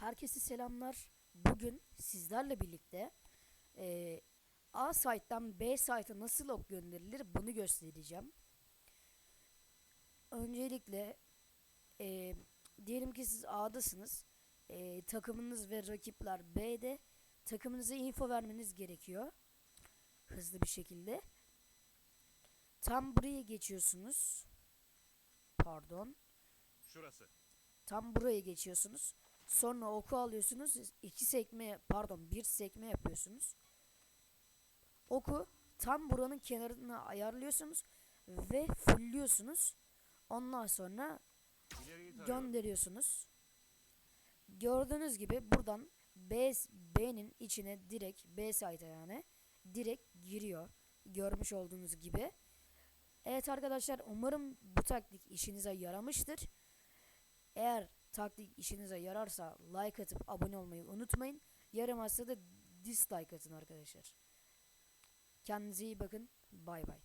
Herkese selamlar. Bugün sizlerle birlikte eee, A site'dan B site'a nasıl ok gönderilir bunu göstereceğim. Öncelikle eee, diyelim ki siz A'dasınız. Eee, takımınız ve rakipler B'de. Takımınıza info vermeniz gerekiyor. Hızlı bir şekilde. Tam buraya geçiyorsunuz. Pardon. Şurası. Tam buraya geçiyorsunuz. Sonra oku alıyorsunuz. iki sekme pardon bir sekme yapıyorsunuz. Oku tam buranın kenarına ayarlıyorsunuz ve fullliyorsunuz. Ondan sonra gönderiyorsunuz. Gördüğünüz gibi buradan B B'nin içine direkt B site'a yani direkt giriyor. Görmüş olduğunuz gibi. Evet arkadaşlar umarım bu taktik işinize yaramıştır. Taktik işinize yararsa like atıp abone olmayı unutmayın. Yaramazsa da dislike atın arkadaşlar. Kendinize iyi bakın. Bay bay.